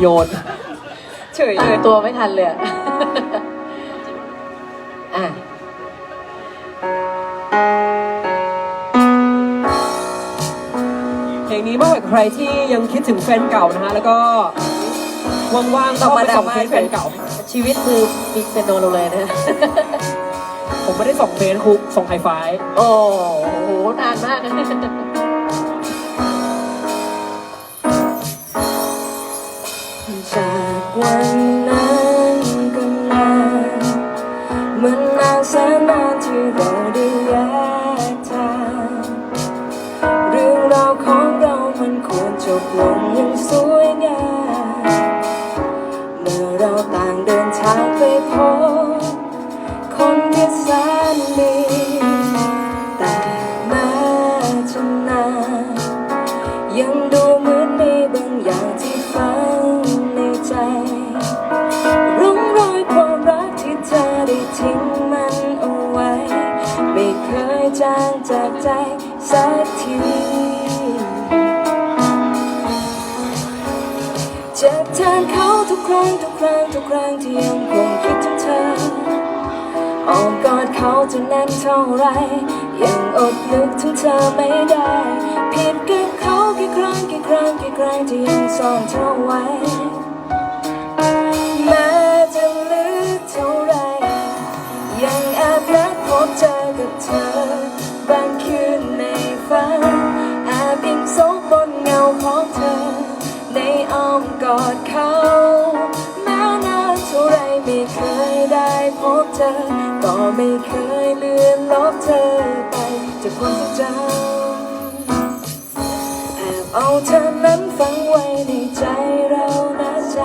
โยน เฉยตั้เลงยตัวไม่ทันเลยอะอะเพลงนี้มอบให้กับใครที่ยังคิดถึงแฟนเก่านะฮะ แล้วก็ว่างๆก็ไปส่องเฟซแฟนเก่า ชีวิตคือมีเป็นโนเราเลยนะ ผมไม่ได้ส่องเฟซคุกส่องไฮไฟ โอ้โห นานมากนะ จากวันนั้นกันานเหมือนนานแสนนานที่เราได้แยกทางเรื่องราวของเรามันควรจบลงอย่างสวยงามเมื่อเราต่างเดินทางไปพบ ทุกครั้งทุกครั้งทุกครั้งที่ยังคงคิดถึงเธออ้อมกอดเขาจะแน่นเท่าไร ยังอดนึกถึงเธอไม่ได้ ผิดกับเขากี่ครั้งกี่ครั้งกี่ครั้งที่ยังซ่อนเธอไว้ ธอ ก็ไม่เคยเลือนลบเธอไปจากความทรงจำแอบเอาเธอนั้นฝังไว้ในใจเรานะใจ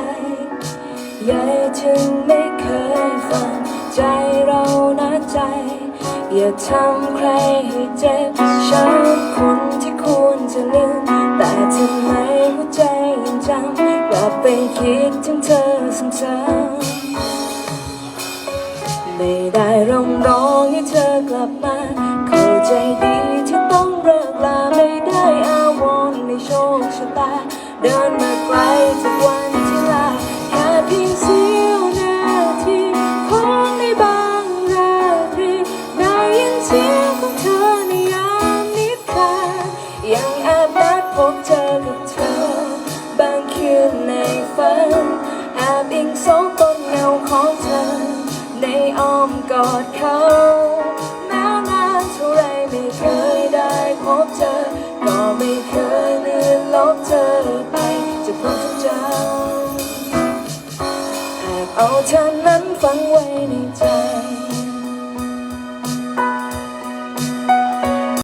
ใหญ่ถึงไม่เคยฟังใจเรานะใจ อย่าทำใครให้เจ็บช้ำคนที่ควรจะลืมแต่ทำไมหัวใจยังจำกลับไปคิดถึงเธอซ้ำๆ ไม่ได้ร้องร้องให้เธอกลับมา เข้าใจดีที่ต้องเลิกลาไม่ได้อาวรณ์ในโชคชะตา เดินมาไกลจากวันที่ลาแค่เพียงเสี้ยวนาทีของในบางราตรีได้ยินเสียงของเธอในยามนิทานยังแอบนัดพบเจอกับเธอ บางคืนในฝันแอบอิงซบบนเงาของเธอ อดเขาแม้นานเท่าไรไม่เคยได้พบเธอ ก็ไม่เคยลืมลบเธอไปจากความทรงจำแอบเอาเธอ